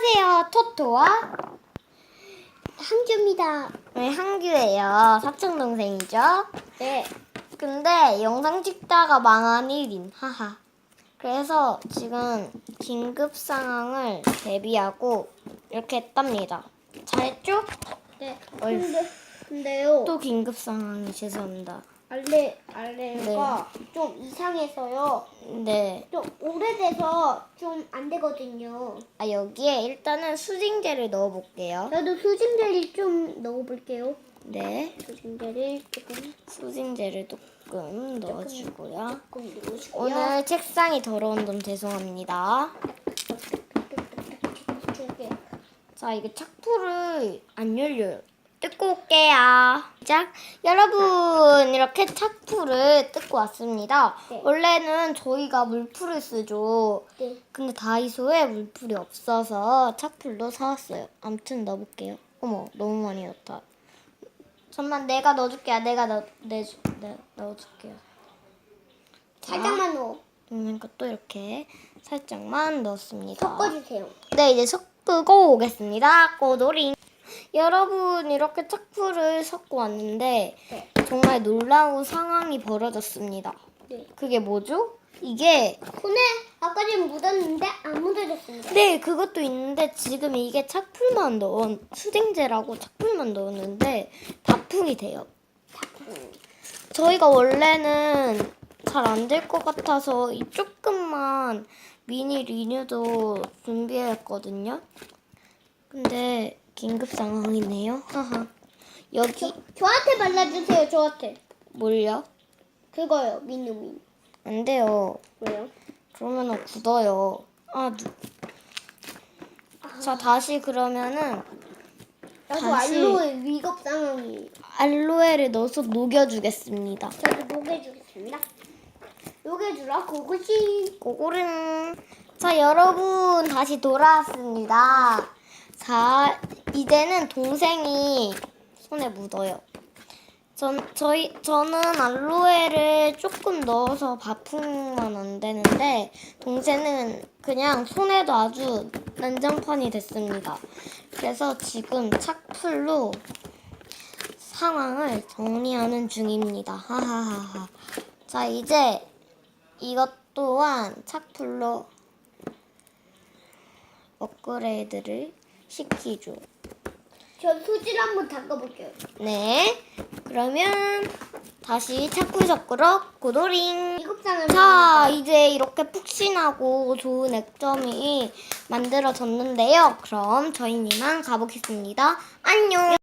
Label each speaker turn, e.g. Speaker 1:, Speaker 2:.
Speaker 1: 안녕하세요, 토토와
Speaker 2: 한주입니다.
Speaker 1: 네, 한규예요. 사촌 동생이죠.
Speaker 2: 네.
Speaker 1: 근데 영상 찍다가 망한 1인. 하하. 그래서 지금 긴급 상황을 대비하고 이렇게 했답니다. 잘했죠?
Speaker 2: 네.
Speaker 1: 어이.
Speaker 2: 근데 근데요.
Speaker 1: 또 긴급 상황이 죄송합니다.
Speaker 2: 알레 알레가 좀 이상해서요.
Speaker 1: 네.
Speaker 2: 좀 오래돼서 좀 안 되거든요.
Speaker 1: 아, 여기에 일단은 수징제를 넣어볼게요.
Speaker 2: 저도 수증제를 좀 넣어볼게요.
Speaker 1: 네.
Speaker 2: 수증제를 조금
Speaker 1: 수징제를 조금 넣어주고요.
Speaker 2: 조금 넣으시고요.
Speaker 1: 오늘 책상이 더러운 점 죄송합니다. 자, 이게 착풀을 안 열려요. 뜯고 올게요. 시작. 여러분, 이렇게 착풀을 뜯고 왔습니다.
Speaker 2: 네.
Speaker 1: 원래는 저희가 물풀을 쓰죠.
Speaker 2: 네.
Speaker 1: 근데 다이소에 물풀이 없어서 착풀로 사왔어요. 아무튼 넣어볼게요. 어머, 너무 많이 넣었다. 잠만 내가 넣어줄게요. 내가 넣, 내주, 네, 넣어줄게요. 자,
Speaker 2: 살짝만 넣어.
Speaker 1: 동생 것도 이렇게 살짝만 넣었습니다.
Speaker 2: 섞어주세요.
Speaker 1: 네, 이제 섞고 오겠습니다. 꼬돌이. 여러분, 이렇게 착풀을 섞고 왔는데
Speaker 2: 네.
Speaker 1: 정말 놀라운 상황이 벌어졌습니다.
Speaker 2: 네.
Speaker 1: 그게 뭐죠? 이게
Speaker 2: 손에 아까 전 묻었는데 안 묻어졌습니다.
Speaker 1: 네, 그것도 있는데 지금 이게 착풀만 넣은 수딩제라고 착풀만 넣었는데 다풍이 돼요. 저희가 원래는 잘 안 될 것 같아서 이 조금만 미니 리뉴도 준비했거든요. 근데 긴급 상황이네요. 하하. 여기
Speaker 2: 저한테 발라주세요. 저한테.
Speaker 1: 뭘요?
Speaker 2: 그거요. 민우 민우.
Speaker 1: 안 돼요.
Speaker 2: 왜요?
Speaker 1: 그러면은 굳어요. 아, 누... 자 다시 그러면은
Speaker 2: 나도
Speaker 1: 다시.
Speaker 2: 알로에 위급 상황이에요.
Speaker 1: 알로에를 넣어서 녹여주겠습니다.
Speaker 2: 저도 녹여주겠습니다. 녹여주라 고고씨.
Speaker 1: 고고릉. 자 여러분 다시 돌아왔습니다. 자 이제는 동생이 손에 묻어요. 전 저희 저는 알로에를 조금 넣어서 바풍만 안 되는데 동생은 그냥 손에도 아주 난장판이 됐습니다. 그래서 지금 착풀로 상황을 정리하는 중입니다. 하하하하. 자 이제 이것 또한 착풀로 업그레이드를 시키죠.
Speaker 2: 저 수질 한번 닦아볼게요.
Speaker 1: 네. 그러면 다시 섞으러 고도링.
Speaker 2: 위급 상황.
Speaker 1: 자, 이제 이렇게 푹신하고 좋은 액점이 만들어졌는데요. 그럼 저희는 이만 가보겠습니다. 안녕.